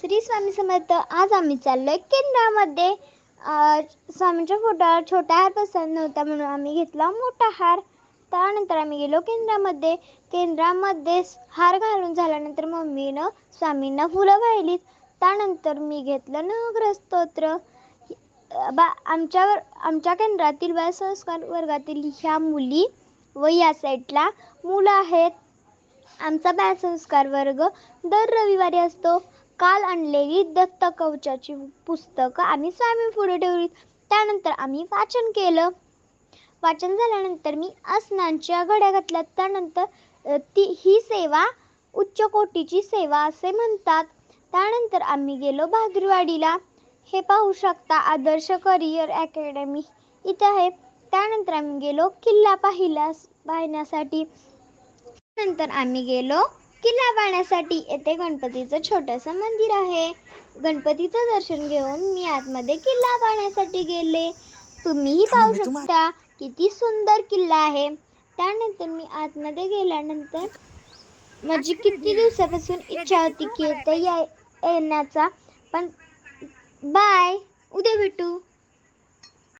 श्री स्वामी समर्थ. आज आम्ही चाललोय केंद्रामध्ये. स्वामींच्या फोटोवर छोटा हार पसंत नव्हता म्हणून आम्ही घेतला मोठा हार. त्यानंतर आम्ही गेलो केंद्रामध्ये. केंद्रामध्ये हार घालून झाल्यानंतर मम्मीनं स्वामींना फुलं वाहिलीत. त्यानंतर मी घेतलं नवग्रह स्तोत्र. बा आमच्यावर आमच्या केंद्रातील बालसंस्कार वर्गातील ह्या मुली व या साईडला मुलं आहेत. आमचा बालसंस्कार वर्ग दर रविवारी असतो. काल आणलेली दत्त कवचाची पुस्तकं आम्ही स्वामी पुढे ठेवली त्यानंतर आम्ही वाचन केलं. वाचन झाल्यानंतर मी आसनांच्या घड्या घातल्या त्यानंतर ती ही सेवा उच्च कोटीची सेवा असे म्हणतात. त्यानंतर आम्ही गेलो भागरवाडीला हे पाहू शकता आदर्श करिअर अकॅडमी इथं आहे. त्यानंतर आम्ही गेलो किल्ला पाहिला पाहण्यासाठी. नंतर आम्ही गेलो किल्ला पाहण्यासाठी येथे गणपतीचं छोटंसं मंदिर आहे. गणपतीचं दर्शन घेऊन मी आतमध्ये किल्ला पाहण्यासाठी गेले. तुम्हीही पाहू शकता किती सुंदर किल्ला आहे. त्यानंतर मी आतमध्ये गेल्यानंतर माझी किती दिवसापासून इच्छा होती की इथे येण्याचा. पण बाय. उद्या भेटू.